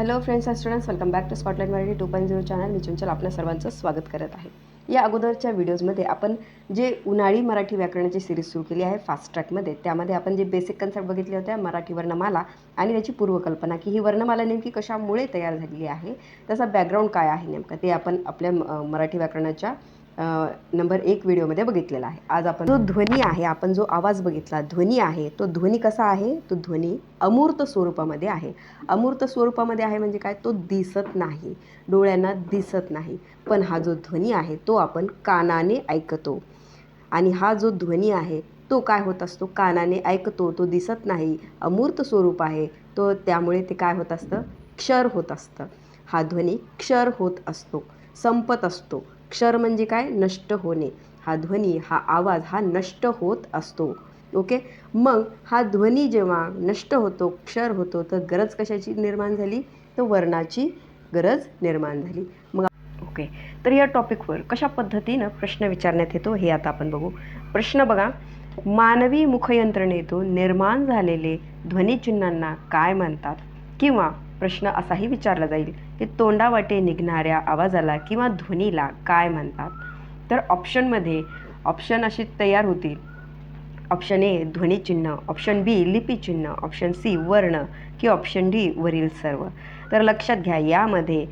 Hello friends and students welcome back to Scotland Marathi two point zero channel मी चंचल आपल्या सर्वांचं स्वागत करत आहे. या अगोदरच्या व्हिडिओजमध्ये आपण जे उन्हाळी मराठी व्याकरणाची सिरीज सुरू केली आहे फास्ट ट्रॅकमध्ये त्यामध्ये आपण जे बेसिक कन्सेप्ट बघितले होत्या मराठी वर्णमाला आणि त्याची पूर्वकल्पना की ही वर्णमाला नेमकी कशामुळे तयार झालेली आहे त्याचा बॅकग्राऊंड काय आहे नेमकं ते आपण आपल्या मराठी व्याकरणाच्या नंबर एक व्हिडिओमध्ये बघितलेला आहे. आज आपण जो ध्वनी आहे आपण जो आवाज बघितला ध्वनी आहे तो ध्वनी कसा आहे? तो ध्वनी अमूर्त स्वरूपामध्ये आहे. अमूर्त स्वरूपामध्ये आहे म्हणजे काय? तो दिसत नाही. डोळ्यांना दिसत नाही. पण हा जो ध्वनी आहे तो आपण कानाने ऐकतो. आणि हा जो ध्वनी आहे तो काय होत असतो? कानाने ऐकतो. तो दिसत नाही. अमूर्त स्वरूप आहे. तो त्यामुळे ते काय होत असतं? क्षर होत असतं. हा ध्वनी क्षर होत असतो. संपत असतो. क्षर म्हणजे काय? नष्ट होणे. हा ध्वनी हा आवाज हा नष्ट होत असतो. ओके? मग हा ध्वनी जेव्हा नष्ट होतो क्षर होतो तर गरज कशाची निर्माण झाली? तर वर्णाची गरज निर्माण झाली. मग ओके. तर या टॉपिकवर कशा पद्धतीनं प्रश्न विचारण्यात येतो हे आता आपण बघू. प्रश्न बघा. मानवी मुखयंत्रणेतून निर्माण झालेले ध्वनिचिन्हांना काय म्हणतात? किंवा प्रश्न असाही विचारला जाईल की तोंडावाटे निघणाऱ्या आवाजाला किंवा ध्वनीला काय म्हणतात? तर ऑप्शनमध्ये ऑप्शन अशी तयार होतील. ऑप्शन ए ध्वनिचिन्ह ऑप्शन बी लिपिचिन्ह ऑप्शन सी वर्ण. की ऑप्शन डी वरील सर्व. तर लक्षात घ्या यामध्ये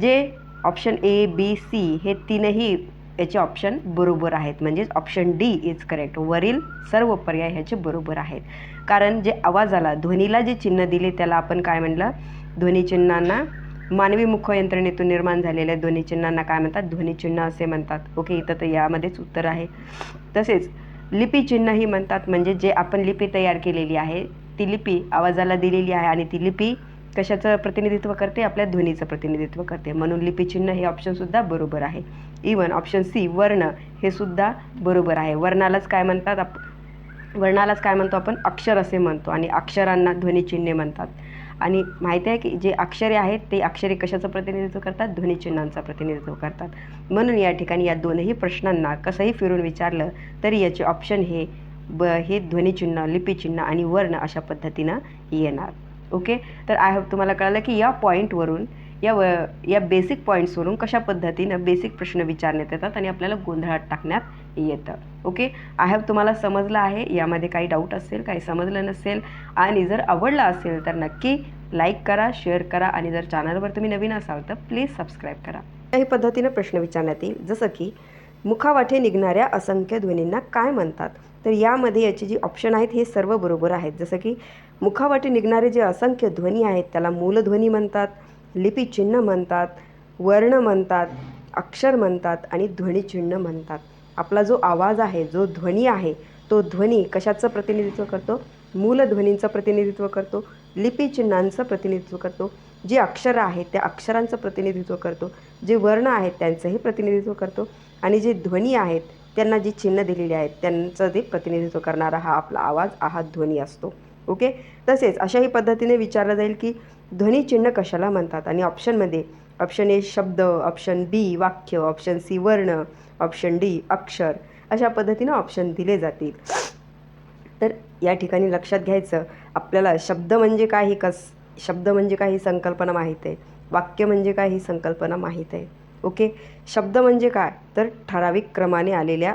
जे ऑप्शन ए बी सी हे तीनही याचे ऑप्शन बरोबर आहेत. म्हणजेच ऑप्शन डी इज करेक्ट वरील सर्व पर्याय ह्याचे बरोबर आहेत. कारण जे आवाजाला ध्वनीला जे चिन्ह दिले त्याला आपण काय म्हणलं? ध्वनिचिन्हांना मानवी मुखयंत्रणेतून निर्माण झालेल्या ध्वनिचिन्हांना काय म्हणतात? ध्वनिचिन्ह असे म्हणतात. ओके इथं तर यामध्येच उत्तर आहे. तसेच लिपीचिन्हही ही म्हणतात. म्हणजे जे आपण लिपी तयार केलेली आहे ती लिपी आवाजाला दिलेली आहे आणि ती लिपी कशाचं प्रतिनिधित्व करते? आपल्या ध्वनीचं प्रतिनिधित्व करते. म्हणून लिपीचिन्ह हे ऑप्शनसुद्धा बरोबर आहे. इवन ऑप्शन सी वर्ण हे सुद्धा बरोबर आहे. वर्णालाच काय म्हणतात? आप वर्णालाच काय म्हणतो आपण? अक्षर असे म्हणतो. आणि अक्षरांना ध्वनिचिन्हे म्हणतात. आणि माहिती आहे की जे अक्षरे आहेत ते अक्षरे कशाचं प्रतिनिधित्व करतात? ध्वनिचिन्हांचा प्रतिनिधित्व करतात. म्हणून या ठिकाणी या दोनही प्रश्नांना कसंही फिरून विचारलं तरी याचे ऑप्शन हे ब हे ध्वनिचिन्ह लिपीचिन्ह आणि वर्ण अशा पद्धतीनं येणार. ओके तर आय होप तुम्हाला कळलं की या पॉईंटवरून या व या बेसिक पॉईंट्सवरून कशा पद्धतीनं बेसिक प्रश्न विचारण्यात येतात आणि आपल्याला गोंधळात टाकण्यात येतं. ओके आय हॅव तुम्हाला समजलं आहे यामध्ये काही डाऊट असेल काही समजलं नसेल आणि जर आवडलं असेल तर नक्की लाईक करा शेअर करा आणि जर चॅनलवर तुम्ही नवीन असाल तर प्लीज सबस्क्राईब करा. काही पद्धतीनं प्रश्न विचारण्यात येईल. जसं की मुखावाटे निघणाऱ्या असंख्य ध्वनींना काय म्हणतात? तर यामध्ये याची जी ऑप्शन आहेत हे सर्व बरोबर आहेत. जसं की मुखावाटे निघणारे जे असंख्य ध्वनी आहेत त्याला मूलध्वनी म्हणतात. लिपिचिन्ह म्हणतात वर्ण म्हणतात अक्षर म्हणतात आणि ध्वनिचिन्ह म्हणतात. आपला जो आवाज आहे जो ध्वनी आहे तो ध्वनी कशाचं प्रतिनिधित्व करतो? मूलध्वनींचं प्रतिनिधित्व करतो लिपिचिन्हांचं प्रतिनिधित्व करतो. जी अक्षरं आहेत त्या अक्षरांचं प्रतिनिधित्व करतो. जे वर्ण आहेत त्यांचंही प्रतिनिधित्व करतो. आणि जे ध्वनी आहेत त्यांना जी चिन्ह दिलेली आहेत त्यांचं ते प्रतिनिधित्व करणारा हा आपला आवाज हा ध्वनी असतो. ओके? तसेच अशाही पद्धतीने विचारलं जाईल की ध्वनिचिन्ह कशाला म्हणतात? आणि ऑप्शनमध्ये ऑप्शन ए शब्द ऑप्शन बी वाक्य ऑप्शन सी वर्ण ऑप्शन डी अक्षर अशा पद्धतीनं ऑप्शन दिले जातील. तर या ठिकाणी लक्षात घ्यायचं आपल्याला शब्द म्हणजे काय ही कस शब्द म्हणजे काय ही संकल्पना माहीत आहे. वाक्य म्हणजे काय ही संकल्पना माहीत आहे. ओके? शब्द म्हणजे काय? तर ठराविक क्रमाने आलेल्या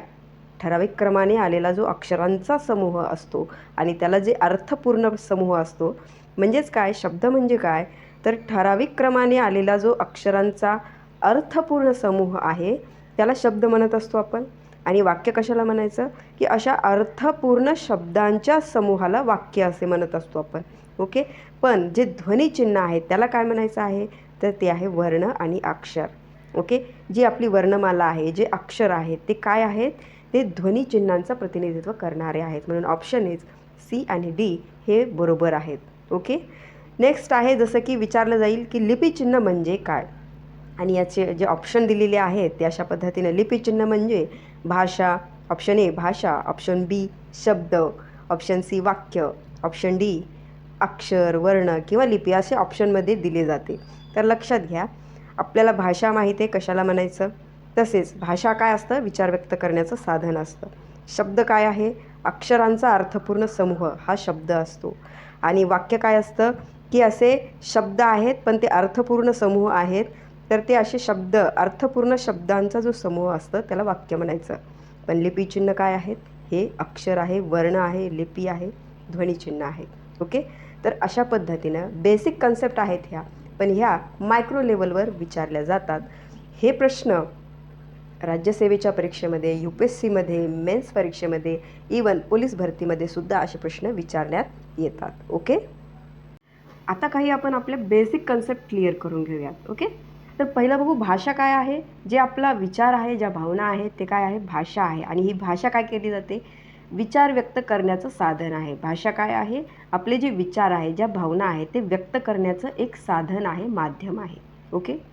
ठराविक क्रमाने आलेला जो अक्षरांचा समूह असतो आणि त्याला जे अर्थपूर्ण समूह असतो म्हणजेच काय? शब्द म्हणजे काय? तर ठराविक क्रमाने आलेला जो अक्षरांचा अर्थपूर्ण समूह आहे त्याला शब्द म्हणत असतो आपण. आणि वाक्य कशाला म्हणायचं? की अशा अर्थपूर्ण शब्दांच्या समूहाला वाक्य असे म्हणत असतो आपण. ओके? पण जे ध्वनिचिन्ह आहे त्याला काय म्हणायचं आहे? तर ते आहे वर्ण आणि अक्षर. ओके? जी आपली वर्णमाला आहे जे अक्षर आहेत ते काय आहेत? ते ध्वनिचिन्हांचं प्रतिनिधित्व करणारे आहेत. म्हणून ऑप्शन इज सी आणि डी हे बरोबर आहेत. ओके नेक्स्ट आहे जसं की विचारलं जाईल की लिपिचिन्ह म्हणजे काय? आणि याचे जे ऑप्शन दिलेले आहेत ते अशा पद्धतीनं. लिपिचिन्ह म्हणजे भाषा ऑप्शन ए भाषा ऑप्शन बी शब्द ऑप्शन सी वाक्य ऑप्शन डी अक्षर वर्ण किंवा लिपी असे ऑप्शनमध्ये दिले जाते. तर लक्षात घ्या आपल्याला भाषा माहिती आहे कशाला म्हणायचं? तसेच भाषा काय असतं? विचार व्यक्त करण्याचं साधन असतं. शब्द काय आहे? अक्षरांचा अर्थपूर्ण समूह हा शब्द असतो. आणि वाक्य काय असतं? की असे शब्द आहेत पण ते अर्थपूर्ण समूह आहेत. तर ते असे शब्द अर्थपूर्ण शब्दांचा जो समूह असतं त्याला वाक्य म्हणायचं. पण लिपीचिन्ह काय आहेत? हे अक्षर आहे वर्ण आहे लिपी आहे ध्वनिचिन्ह आहे. ओके? तर अशा पद्धतीनं बेसिक कन्सेप्ट आहेत ह्या. पण ह्या मायक्रो लेवलवर विचारल्या जातात. हे प्रश्न राज्यसेवेच्या परीक्षेमध्ये यू पी एस सीमध्ये मेन्स परीक्षेमध्ये इवन पोलीस भरतीमध्ये सुद्धा असे प्रश्न विचारण्यात येतात. ओके? आता काही आपण आपले बेसिक कन्सेप्ट क्लिअर करून घेऊयात. ओके? तर पहिलं बघू भाषा काय आहे? जे आपला विचार आहे ज्या भावना आहेत ते काय आहे? भाषा आहे. आणि ही भाषा काय केली जाते? विचार व्यक्त करण्याचं साधन आहे. भाषा काय आहे? आपले जे विचार आहे ज्या भावना आहेत ते व्यक्त करण्याचं एक साधन आहे माध्यम आहे. ओके?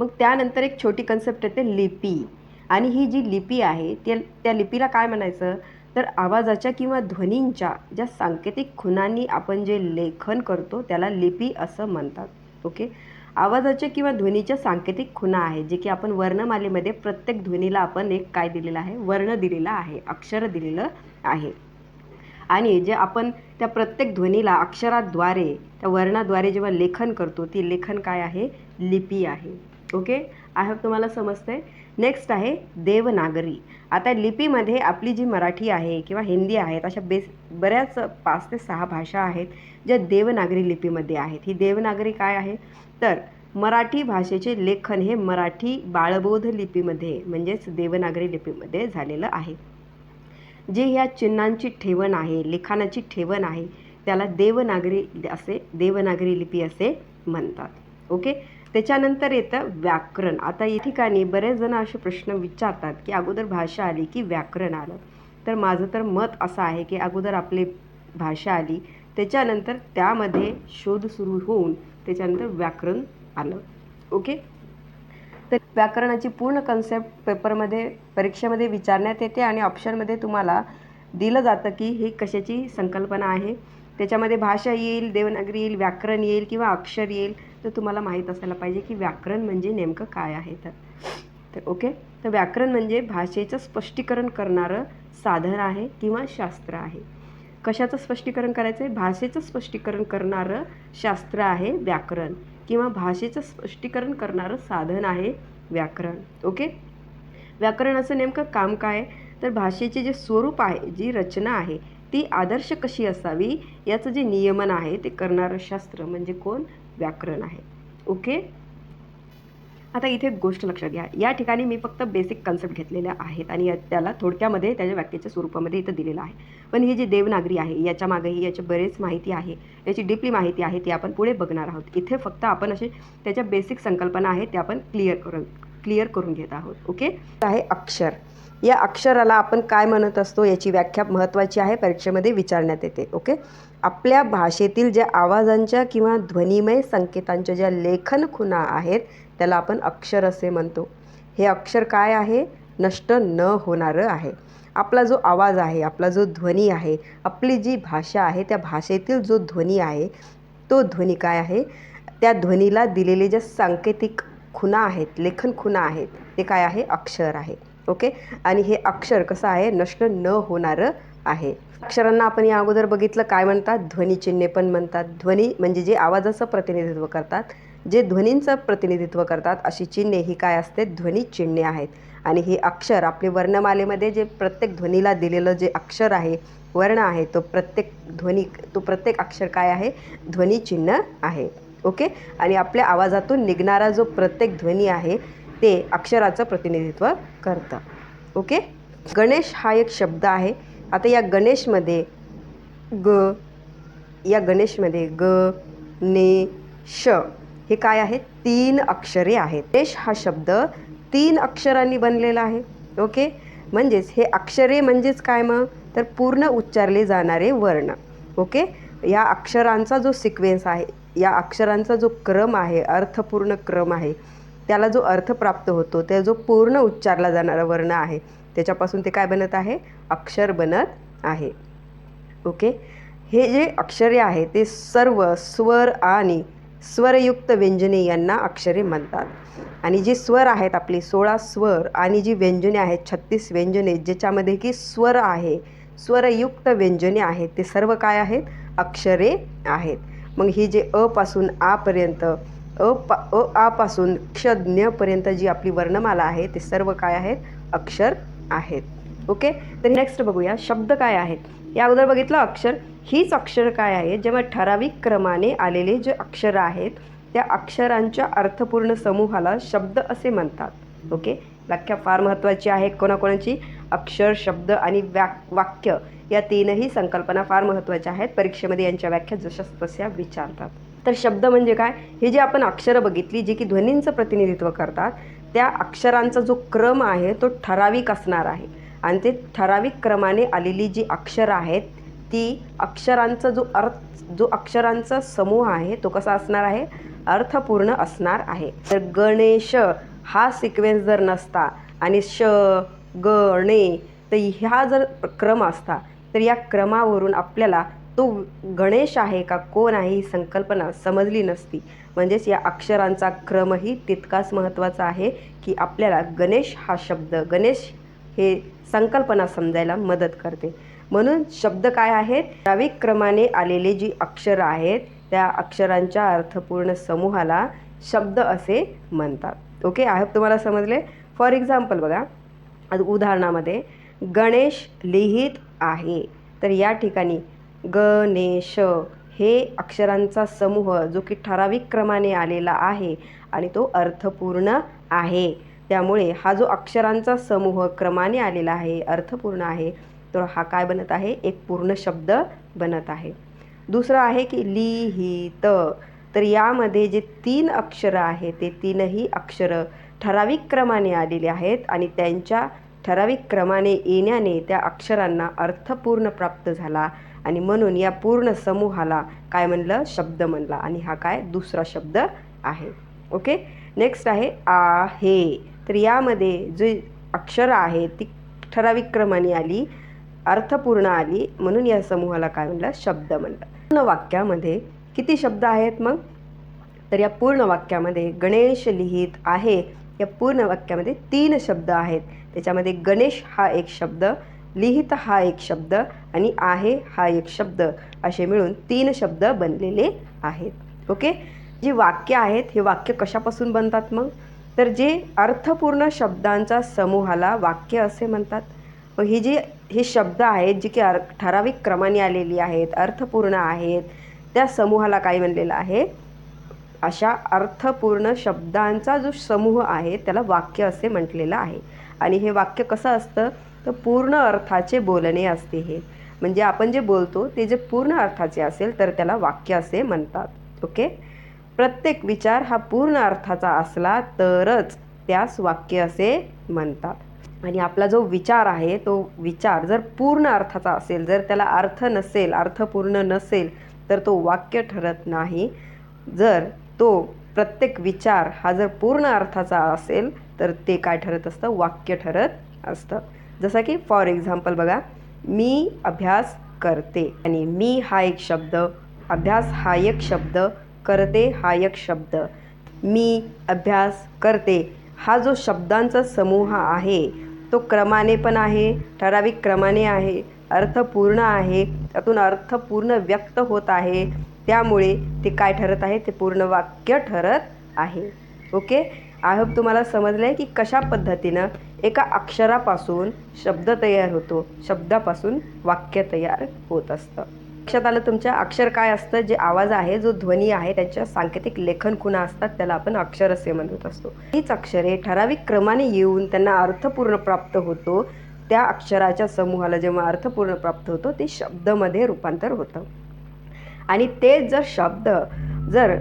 मग त्यानंतर एक छोटी कन्सेप्ट येते लिपी. आणि ही जी लिपी आहे त्या त्या लिपीला काय म्हणायचं? तर आवाजाच्या किंवा ध्वनींच्या ज्या सांकेतिक खुणांनी आपण जे लेखन करतो त्याला लिपी असं म्हणतात. ओके? आवाजाच्या किंवा ध्वनीच्या सांकेतिक खुणा आहे जे की आपण वर्णमालेमध्ये प्रत्येक ध्वनीला आपण एक काय दिलेलं आहे? वर्ण दिलेला आहे अक्षर दिलेलं आहे. आणि जे आपण त्या प्रत्येक ध्वनीला अक्षराद्वारे त्या वर्णाद्वारे जेव्हा लेखन करतो ती लेखन काय आहे? लिपी आहे. ओके? आय होप तुम्हाला समजतंय. नेक्स्ट आहे देवनागरी. आता लिपीमध्ये आपली जी मराठी आहे किंवा हिंदी आहेत अशा बेस बऱ्याच पाच ते सहा भाषा आहेत ज्या देवनागरी लिपीमध्ये आहेत. ही देवनागरी काय आहे? तर मराठी भाषेचे लेखन हे मराठी बाळबोध लिपीमध्ये म्हणजेच देवनागरी लिपीमध्ये झालेलं आहे. जे ह्या चिन्हांची ठेवण आहे लिखाणाची ठेवण आहे त्याला देवनागरी असे देवनागरी लिपी असे म्हणतात. ओके? त्याच्यानंतर येतं व्याकरण. आता या ठिकाणी बरेच जण असे प्रश्न विचारतात की अगोदर भाषा आली की व्याकरण आलं. तर माझं तर मत असं आहे की अगोदर आपली भाषा आली त्याच्यानंतर त्यामध्ये शोध सुरू होऊन त्याच्यानंतर व्याकरण आलं. ओके? तर व्याकरणाची पूर्ण कन्सेप्ट पेपरमध्ये परीक्षेमध्ये विचारण्यात येते आणि ऑप्शनमध्ये तुम्हाला दिलं जातं की ही कशाची संकल्पना आहे. त्याच्यामध्ये भाषा येईल देवनागरी येईल व्याकरण येईल किंवा अक्षर येईल. तर तुम्हाला माहीत असायला पाहिजे की व्याकरण म्हणजे नेमकं काय आहे तर. तर ओके? तर व्याकरण म्हणजे भाषेचं स्पष्टीकरण करणारं साधन आहे किंवा शास्त्र आहे. कशाचं स्पष्टीकरण करायचं आहे भाषेचं स्पष्टीकरण करणारं शास्त्र आहे व्याकरण किंवा भाषेचं स्पष्टीकरण करणारं साधन आहे व्याकरण. ओके? व्याकरणाचं नेमकं काम काय? तर भाषेचे जे स्वरूप आहे जी रचना आहे ती आदर्श कशी असावी? याचं जे नियमन आहे ते करणारं शास्त्र म्हणजे कोण? व्याकरण आहे. ओके आता इथे एक गोष्ट लक्षात घ्या. या ठिकाणी मी फक्त बेसिक कन्सेप्ट घेतलेल्या आहेत आणि या त्याला थोडक्यामध्ये त्याच्या व्याख्येच्या स्वरूपामध्ये इथं दिलेलं आहे. पण ही जी देवनागरी आहे याच्या मागेही याची बरेच माहिती आहे. याची डीपली माहिती आहे ती आपण पुढे बघणार आहोत. इथे फक्त आपण असे त्याच्या बेसिक संकल्पना आहेत त्या आपण क्लिअर करून क्लिअर करून घेत आहोत. ओके आहे अक्षर. या अक्षराला आपण काय म्हणत असतो याची व्याख्या महत्त्वाची आहे परीक्षेमध्ये विचारण्यात येते ओके? आपल्या भाषेतील ज्या आवाजांच्या किंवा ध्वनिमय संकेतांच्या ज्या लेखन खुणा आहेत त्याला आपण अक्षर असे म्हणतो. हे अक्षर काय आहे? नष्ट न होणारं आहे. आपला जो आवाज आहे आपला जो ध्वनी आहे आपली जी भाषा आहे त्या भाषेतील जो ध्वनी आहे तो ध्वनी काय आहे? त्या ध्वनीला दिलेले ज्या सांकेतिक खुणा आहेत लेखन खुणा आहेत ते काय आहे? अक्षर आहे. ओके? आणि हे अक्षर कसं आहे? नष्ट न होणारं आहे. अक्षरांना आपण या अगोदर बघितलं काय म्हणतात? ध्वनिचिन्हे पण म्हणतात. ध्वनी म्हणजे जे आवाजाचं प्रतिनिधित्व करतात जे ध्वनींचं प्रतिनिधित्व करतात अशी चिन्हे ही काय असते? ध्वनी चिन्हे आहेत. आणि हे अक्षर आपले वर्णमालेमध्ये जे प्रत्येक ध्वनीला दिलेलं जे अक्षर आहे वर्ण आहे तो प्रत्येक ध्वनी तो प्रत्येक अक्षर काय आहे? ध्वनी चिन्ह आहे. ओके? आणि आपल्या आवाजातून निघणारा जो प्रत्येक ध्वनी आहे ते अक्षराचं प्रतिनिधित्व करतं. ओके? गणेश हा एक शब्द आहे. आता या गणेशमध्ये ग या गणेशमध्ये ग ने श हे काय आहे तीन अक्षरे आहेत. गणेश हा शब्द तीन अक्षरांनी बनलेला आहे. ओके? म्हणजेच हे अक्षरे म्हणजेच काय मग? तर पूर्ण उच्चारले जाणारे वर्ण. ओके? या अक्षरांचा जो सिक्वेन्स आहे या अक्षरांचा जो क्रम आहे अर्थपूर्ण क्रम आहे त्याला जो अर्थ प्राप्त होतो त्या जो पूर्ण उच्चारला जाणारा वर्ण आहे त्याच्यापासून ते काय बनत आहे? अक्षर बनत आहे. ओके हे जे अक्षरे आहे ते सर्व स्वर आणि स्वरयुक्त व्यंजने यांना अक्षरे म्हणतात. आणि जे स्वर आहेत आपली सोळा स्वर आणि जी व्यंजने आहेत छत्तीस व्यंजने ज्याच्यामध्ये की स्वर आहे स्वरयुक्त व्यंजने आहेत ते सर्व काय आहेत? अक्षरे आहेत. मग ही जे अ पासून आपर्यंत अ पा अ आपासून क्षज्ञपर्यंत जी आपली वर्णमाला आहे ते सर्व काय आहेत? अक्षर आहेत. ओके? तर नेक्स्ट बघूया शब्द काय आहेत? या अगोदर बघितलं अक्षर. हीच अक्षर काय आहे? जेव्हा ठराविक क्रमाने आलेले जे अक्षर आहेत त्या अक्षरांच्या अर्थपूर्ण समूहाला शब्द असे म्हणतात. ओके? व्याख्या फार महत्त्वाची आहे कोणाकोणाची. अक्षर शब्द आणि व्याक वाक्य या तीनही संकल्पना फार महत्त्वाच्या आहेत. परीक्षेमध्ये यांच्या व्याख्या जशाच तशा विचारतात. तर शब्द म्हणजे काय? हे जे आपण अक्षरं बघितली जी की ध्वनींचं प्रतिनिधित्व करतात त्या अक्षरांचा जो क्रम आहे तो ठराविक असणार आहे. आणि ते ठराविक क्रमाने आलेली जी अक्षरं आहेत ती अक्षरांचा जो अर्थ जो अक्षरांचा समूह आहे तो कसा असणार आहे? अर्थपूर्ण असणार आहे. तर गणेश हा सिक्वेन्स जर नसता आणि श गणे तर ह्या जर क्रम असता तर या क्रमावरून आपल्याला तो गणेश आहे का कोण आहे ही संकल्पना समजली नसती. म्हणजेच या अक्षरांचा क्रमही तितकाच महत्त्वाचा आहे की आपल्याला गणेश हा शब्द गणेश हे संकल्पना समजायला मदत करते. म्हणून शब्द काय आहेत? ठराविक क्रमाने आलेले जी अक्षरं आहेत त्या अक्षरांच्या अर्थपूर्ण समूहाला शब्द असे म्हणतात. ओके आय होप तुम्हाला समजले? फॉर एक्झाम्पल बघा उदाहरणामध्ये गणेश लिहित आहे. तर या ठिकाणी गणेश हे अक्षरांचा समूह जो की ठराविक क्रमाने आलेला आहे आणि तो अर्थपूर्ण आहे. त्यामुळे हा जो अक्षरांचा समूह क्रमाने आलेला आहे अर्थपूर्ण आहे तर हा काय बनत आहे? एक पूर्ण शब्द बनत आहे. दुसरं आहे की लिहित. तर यामध्ये जे तीन अक्षरं आहेत ते तीनही अक्षरं ठराविक क्रमाने आलेली आहेत आणि त्यांच्या ठराविक क्रमाने येण्याने त्या अक्षरांना अर्थपूर्ण प्राप्त झाला आणि म्हणून या पूर्ण समूहाला काय म्हणलं? शब्द म्हणला. आणि हा काय? दुसरा शब्द आहे. ओके? नेक्स्ट आहे आहे. तर यामध्ये जे अक्षरं आहेत ती ठराविक क्रमाने आली अर्थपूर्ण आली. म्हणून या समूहाला काय म्हणलं? शब्द म्हणलं. पूर्ण वाक्यामध्ये किती शब्द आहेत मग? तर या पूर्ण वाक्यामध्ये गणेश लिहित आहे. या पूर्ण वाक्यामध्ये तीन शब्द आहेत. त्याच्यामध्ये गणेश हा एक शब्द लिहित हा एक शब्द आणि आहे हा एक शब्द असे मिळून तीन शब्द बनलेले आहेत. ओके? जी वाक्य आहेत हे वाक्य कशापासून बनतात मग? तर जे अर्थपूर्ण शब्दांचा समूहाला वाक्य असे म्हणतात. व ही जी हे शब्द आहेत जी की अर ठराविक क्रमाने आलेली आहेत अर्थपूर्ण आहेत त्या समूहाला काय म्हणलेलं आहे? अशा अर्थपूर्ण शब्दांचा जो समूह आहे त्याला वाक्य असे म्हटलेलं आहे. आणि हे वाक्य कसं असतं? तर पूर्ण अर्थाचे बोलणे असते हे. म्हणजे आपण जे बोलतो ते जे पूर्ण अर्थाचे असेल तर त्याला वाक्य असे म्हणतात. ओके? प्रत्येक विचार हा पूर्ण अर्थाचा असला तरच त्यास वाक्य असे म्हणतात. आणि आपला जो विचार आहे तो विचार जर पूर्ण अर्थाचा असेल जर त्याला अर्थ नसेल अर्थपूर्ण नसेल तर तो वाक्य ठरत नाही. जर तो प्रत्येक विचार हा जर पूर्ण अर्थाचा असेल तर ते काय ठरत असतं? वाक्य ठरत असतं. जसं की फॉर एक्झाम्पल बघा मी अभ्यास करते आणि मी हा एक शब्द अभ्यास हा एक शब्द करते हा एक शब्द. मी अभ्यास करते हा जो शब्दांचा समूह आहे तो क्रमाने पण आहे ठराविक क्रमाने आहे अर्थपूर्ण आहे त्यातून अर्थ पूर्ण व्यक्त होत आहे त्यामुळे ते काय ठरत आहे? ते पूर्ण वाक्य ठरत आहे. ओके? आय होप तुम्हाला समजलं आहे की कशा पद्धतीनं एका अक्षरापासून शब्द तयार होतो. शब्दापासून वाक्य तयार होत असतं. लक्षात आलं तुमच्या? अक्षर काय असतं? जे आवाज आहे जो ध्वनी आहे त्यांच्या सांकेतिक लेखन खुणा असतात त्याला आपण अक्षर असे म्हणत असतो. हीच अक्षरे ठराविक क्रमाने येऊन त्यांना अर्थपूर्ण प्राप्त होतो. त्या अक्षराच्या समूहाला जेव्हा अर्थपूर्ण प्राप्त होतो ते शब्दमध्ये रूपांतर होतं. आणि ते जर शब्द जर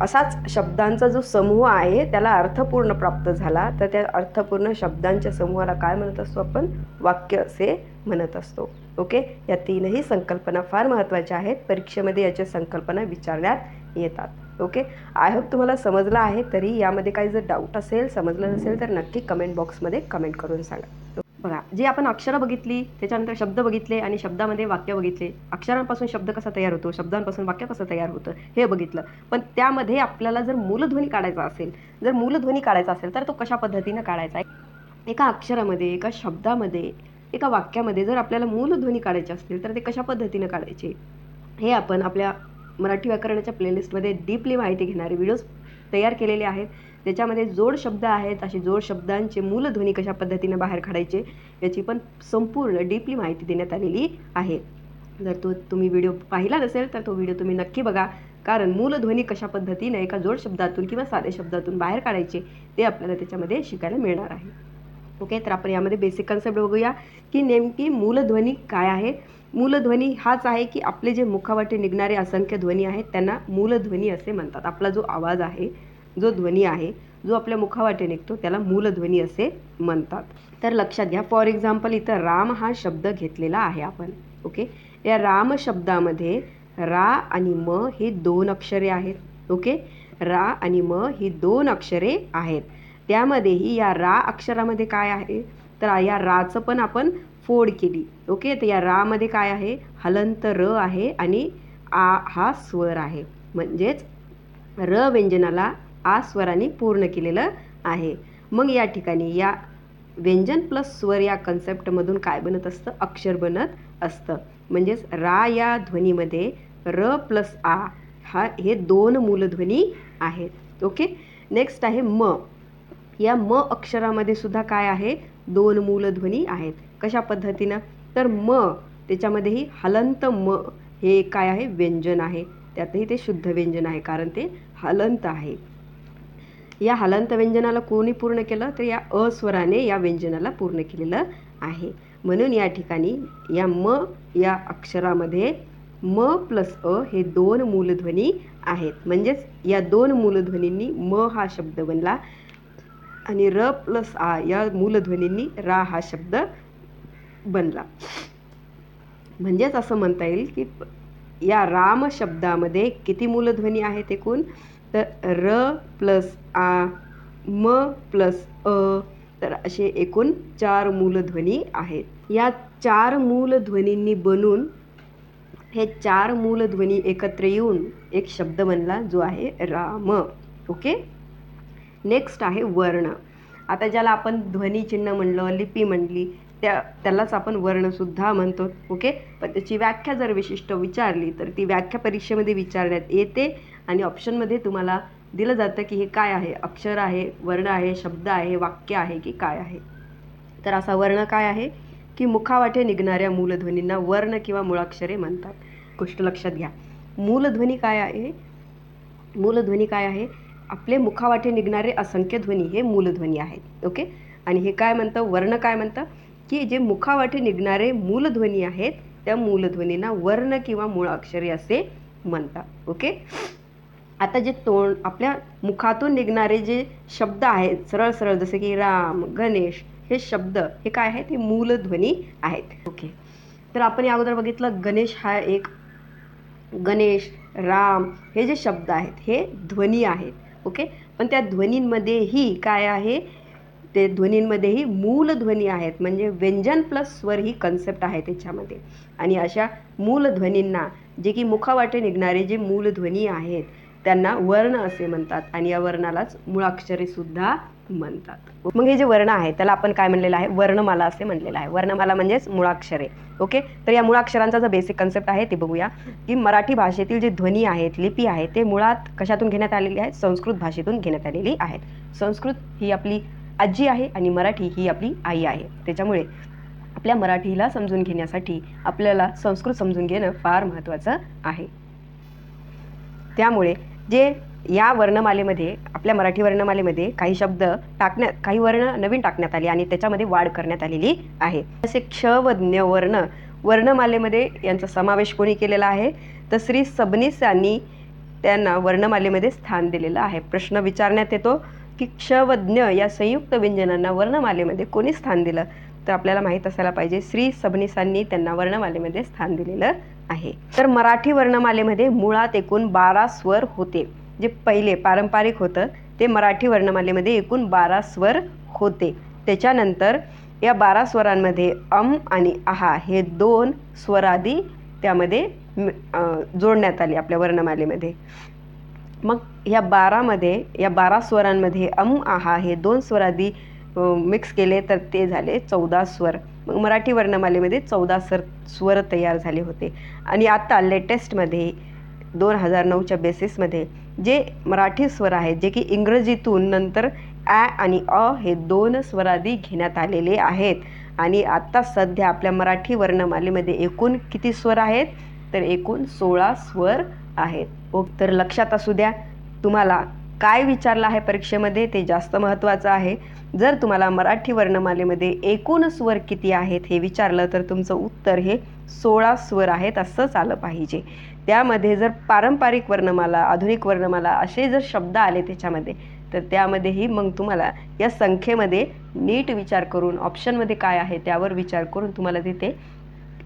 असाच शब्दांचा जो समूह आहे त्याला अर्थपूर्ण प्राप्त झाला. तर त्या अर्थपूर्ण शब्दांच्या समूहाला काय म्हणत असतो आपण? वाक्य असे म्हणत असतो. ओके? या तीनही संकल्पना फार महत्त्वाच्या आहेत. परीक्षेमध्ये याच्या संकल्पना विचारण्यात येतात. ओके? आय होप तुम्हाला समजलं आहे. तरी यामध्ये काही जर डाऊट असेल समजलं नसेल तर नक्की कमेंट बॉक्समध्ये कमेंट करून सांगा. बघा जे आपण अक्षरं बघितली त्याच्यानंतर शब्द बघितले आणि शब्दामध्ये वाक्य बघितले अक्षरांपासून शब्द कसा तयार होतो शब्दांपासून वाक्य कसं तयार होतं हे बघितलं. पण त्यामध्ये आपल्याला जर मूलध्वनी काढायचा असेल जर मूलध्वनी काढायचा असेल तर तो कशा पद्धतीनं काढायचा आहे? एका अक्षरामध्ये एका शब्दामध्ये एका वाक्यामध्ये जर आपल्याला मूलध्वनी काढायचे असतील तर ते कशा पद्धतीनं काढायचे? हे आपण आपल्या मराठी व्याकरणाच्या प्लेलिस्टमध्ये डीपली माहिती घेणारे व्हिडिओज तयार केलेले आहेत. त्याच्यामध्ये जोड शब्द आहेत असे जोड शब्दांचे मूलध्वनी कशा पद्धतीने बाहेर काढायचे याची पण संपूर्ण डीपली माहिती देण्यात आलेली आहे. जर तो तुम्ही व्हिडिओ पाहिला नसेल तर तो व्हिडिओ तुम्ही नक्की बघा. कारण मूलध्वनी कशा पद्धतीने एका जोड शब्दातून किंवा साध्या शब्दातून बाहेर काढायचे ते आपल्याला त्याच्यामध्ये शिकायला मिळणार आहे. ओके तर आपण यामध्ये बेसिक कन्सेप्ट बघूया की नेमकी मूलध्वनी काय आहे. मूलध्वनी हाच आहे की आपले जे मुखावाटे निघणारे असंख्य ध्वनी आहेत त्यांना मूलध्वनी असे म्हणतात. आपला जो आवाज आहे जो ध्वनी आहे जो आपल्या मुखावाटे निघतो त्याला मूलध्वनी असे म्हणतात. तर लक्षात घ्या फॉर एक्झाम्पल इथं राम हा शब्द घेतलेला आहे आपण ओके या राम शब्दामध्ये रा आणि म हे दोन अक्षरे आहेत ओके रा आणि म ही दोन अक्षरे आहेत. त्यामध्येही या रा अक्षरामध्ये काय आहे? तर या राचं पण आपण फोड केली ओके तर या रामध्ये काय आहे? हलंत र आहे आणि आ हा स्वर आहे. म्हणजेच र व्यंजनाला आ स्वराने पूर्ण केलेलं आहे. मग या ठिकाणी या व्यंजन प्लस स्वर या कन्सेप्टमधून काय बनत असतं? अक्षर बनत असतं. म्हणजेच रा या ध्वनीमध्ये र प्लस आ हा हे दोन मूलध्वनी आहेत. ओके? नेक्स्ट आहे म. या म अक्षरामध्ये सुद्धा काय आहे? दोन मूलध्वनी आहेत. कशा पद्धतीनं? तर म त्याच्यामध्येही हलंत म हे काय आहे? व्यंजन आहे. त्यातही ते शुद्ध व्यंजन आहे कारण ते हलंत आहे. या हलंत व्यंजनाला कोणी पूर्ण केलं? तर या अस्वराने या व्यंजनाला पूर्ण केलेलं आहे. म्हणून या ठिकाणी या म या अक्षरामध्ये म प्लस अ हे दोन मूलध्वनी आहेत. म्हणजेच या दोन मूलध्वनींनी म हा शब्द बनला आणि र प्लस आ या मूलध्वनींनी रा हा शब्द बनला. म्हणजेच असं म्हणता येईल की या राम शब्दामध्ये किती मूलध्वनी आहेत एकूण तर र प्लस आ म प्लस अ तर असे एकूण चार मूलध्वनी आहेत. या चार मूलध्वनींनी बनून हे चार मूलध्वनी एकत्र येऊन एक शब्द बनला जो आहे राम. ओके? नेक्स्ट आहे वर्ण. आता ज्याला आपण ध्वनिचिन्ह म्हणलं लिपी म्हणली त्या त्यालाच आपण वर्णसुद्धा म्हणतो. ओके? पण त्याची व्याख्या जर विशिष्ट विचारली तर ती व्याख्या परीक्षेमध्ये विचारण्यात येते. आणि ऑप्शनमध्ये तुम्हाला दिलं जातं की हे काय आहे? अक्षर आहे वर्ण आहे शब्द आहे वाक्य आहे की काय आहे? तर असा वर्ण काय आहे? की मुखावाटे निघणाऱ्या मूलध्वनींना वर्ण किंवा मुळाक्षरे म्हणतात. गोष्ट लक्षात घ्या. मूलध्वनी काय आहे? मूलध्वनी काय आहे? आपले मुखावाटे निघणारे असंख्य ध्वनी हे मूलध्वनी आहेत. ओके? आणि हे काय म्हणतं? वर्ण काय म्हणतं? की जे मुखावाटे निघणारे मूलध्वनी आहेत त्या मूलध्वनींना वर्ण किंवा मूळाक्षरे असे म्हणतात. ओके? आता जे तोंड आपल्या मुखातून निघणारे जे शब्द आहेत सरळ सरळ जसे की राम गणेश हे शब्द हे काय आहे ते मूलध्वनी आहेत. ओके तर आपण या अगोदर बघितलं गणेश हा एक गणेश राम हे जे शब्द आहेत हे ध्वनी आहेत. ओके पण त्या ध्वनींमध्येही काय आहे? ते ध्वनींमध्येही मूलध्वनी आहेत. म्हणजे व्यंजन प्लस स्वर ही कन्सेप्ट आहे त्याच्यामध्ये. आणि अशा मूलध्वनींना जे की मुखावाटे निघणारे जे मूलध्वनी आहेत त्यांना वर्ण असे म्हणतात आणि या वर्णालाच मुळाक्षरे सुद्धा म्हणतात. मग हे जे वर्ण आहे त्याला आपण काय म्हणलेलं आहे? वर्णमाला असे म्हणलेलं आहे. वर्णमाला म्हणजेच मुळाक्षरे. ओके? तर या मुळाक्षरांचा जो बेसिक कन्सेप्ट आहे ते बघूया. की मराठी भाषेतील जे ध्वनी आहेत लिपी आहे ते मुळात कशातून घेण्यात आलेली आहेत? संस्कृत भाषेतून घेण्यात आलेली आहेत. संस्कृत ही आपली आजी आहे आणि मराठी ही आपली आई आहे. त्याच्यामुळे आपल्या मराठीला समजून घेण्यासाठी आपल्याला संस्कृत समजून घेणं फार महत्त्वाचं आहे. त्यामुळे जे या वर्णमालेमध्ये आपल्या मराठी वर्णमालेमध्ये काही शब्द टाकण्यात काही वर्ण नवीन टाकण्यात आले आणि त्याच्यामध्ये वाढ करण्यात आलेली आहे. तसे क्ष व ज्ञ वर्ण वर्णमालेमध्ये यांचा समावेश कोणी केलेला आहे? तर श्री सबनीस यांनी त्यांना वर्णमालेमध्ये स्थान दिलेलं आहे. प्रश्न विचारण्यात येतो की क्ष व ज्ञ या संयुक्त व्यंजनांना वर्णमालेमध्ये कोणी स्थान दिलं? तर आपल्याला माहीत असायला पाहिजे श्री सबनीसांनी त्यांना वर्णमालेमध्ये स्थान दिलेलं आहे. तर मराठी वर्णमालेमध्ये मुळात एकूण बारा स्वर होते. जे पहिले पारंपरिक होतं ते मराठी वर्णमालेमध्ये एकूण बारा स्वर होते. त्याच्यानंतर या बारा स्वरांमध्ये अम आणि आहा हे दोन स्वरादी त्यामध्ये जोडण्यात आले आपल्या वर्णमालेमध्ये. मग या बारामध्ये या बारा स्वरांमध्ये अम आहा हे दोन स्वरादी मिक्स केले तर ते झाले चौदा स्वर. मग मराठी वर्णमालेमध्ये चौदा सर स्वर तयार झाले होते. आणि आता लेटेस्टमध्ये दोन हजार नऊच्या बेसिसमध्ये जे मराठी स्वर आहेत जे की इंग्रजीतून नंतर ॲ आणि अ हे दोन स्वरादी घेण्यात आलेले आहेत. आणि आत्ता सध्या आपल्या मराठी वर्णमालेमध्ये एकूण किती स्वर आहेत? तर एकूण सोळा स्वर आहेत. ओ तर लक्षात असू द्या तुम्हाला काय विचारलं आहे परीक्षेमध्ये? ते जास्त महत्त्वाचं आहे. जर तुम्हाला मराठी वर्णमालेमध्ये एकूण स्वर किती आहेत हे विचारलं तर तुमचं उत्तर हे सोळा स्वर आहेत असंच आलं पाहिजे. त्यामध्ये जर पारंपरिक वर्णमाला आधुनिक वर्णमाला असे जर शब्द आले त्याच्यामध्ये तर त्यामध्येही मग तुम्हाला या संख्येमध्ये नीट विचार करून ऑप्शनमध्ये काय आहे त्यावर विचार करून तुम्हाला तिथे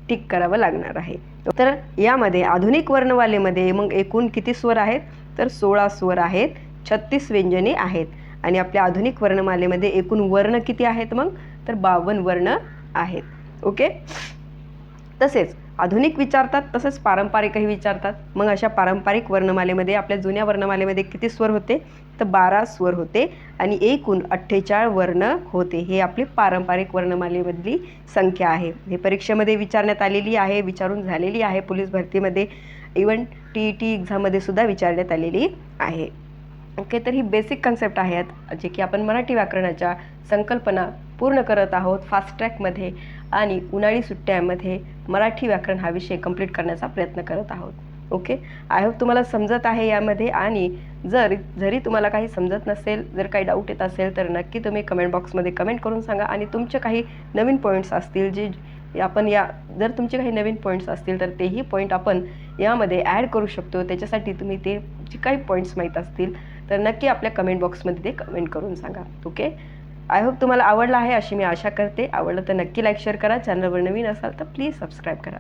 टिक करावं लागणार आहे. तर यामध्ये आधुनिक वर्णमालेमध्ये मग एकूण किती स्वर आहेत? तर सोळा स्वर आहेत छत्तीस व्यंजने आहेत. आणि आपल्या आधुनिक वर्णमालेमध्ये एकूण वर्ण किती आहेत मग? तर बावन्न वर्ण आहेत. ओके? तसेच आधुनिक विचारतात तसंच पारंपरिकही विचारतात. मग अशा पारंपरिक वर्णमालेमध्ये आपल्या जुन्या वर्णमालेमध्ये किती स्वर होते? तर बारा स्वर होते आणि एकूण अठ्ठेचाळ वर्ण होते. हे आपली पारंपरिक वर्णमालेमधली संख्या आहे. हे परीक्षेमध्ये विचारण्यात आलेली आहे विचारून झालेली आहे. पोलीस भरतीमध्ये इवन टी ई टी एक्झाममध्ये सुद्धा विचारण्यात आलेली आहे. ओके तर ही बेसिक कन्सेप्ट आहेत जे की आपण मराठी व्याकरणाच्या संकल्पना पूर्ण करत आहोत फास्ट ट्रॅकमध्ये आणि उन्हाळी सुट्ट्यामध्ये मराठी व्याकरण हा विषय कंप्लीट करण्याचा प्रयत्न करत आहोत. ओके आय होप तुम्हाला समजत आहे यामध्ये आणि जर जरी तुम्हाला काही समजत नसेल जर काही डाऊट येत असेल तर नक्की तुम्ही कमेंट बॉक्समध्ये कमेंट करून सांगा आणि तुमचे काही नवीन पॉईंट्स असतील जे आपण या जर तुमचे काही नवीन पॉईंट्स असतील तर तेही पॉईंट आपण यामध्ये ॲड करू शकतो. त्याच्यासाठी तुम्ही ते जे काही पॉईंट्स माहीत असतील तर नक्की आपल्या कमेंट बॉक्समध्ये ते कमेंट करून सांगा. ओके आय होप तुम्हाला आवडलं आहे अशी मी आशा करते. आवडलं तर नक्की लाईक शेअर करा. चॅनलवर नवीन असाल तर प्लीज सबस्क्राईब करा.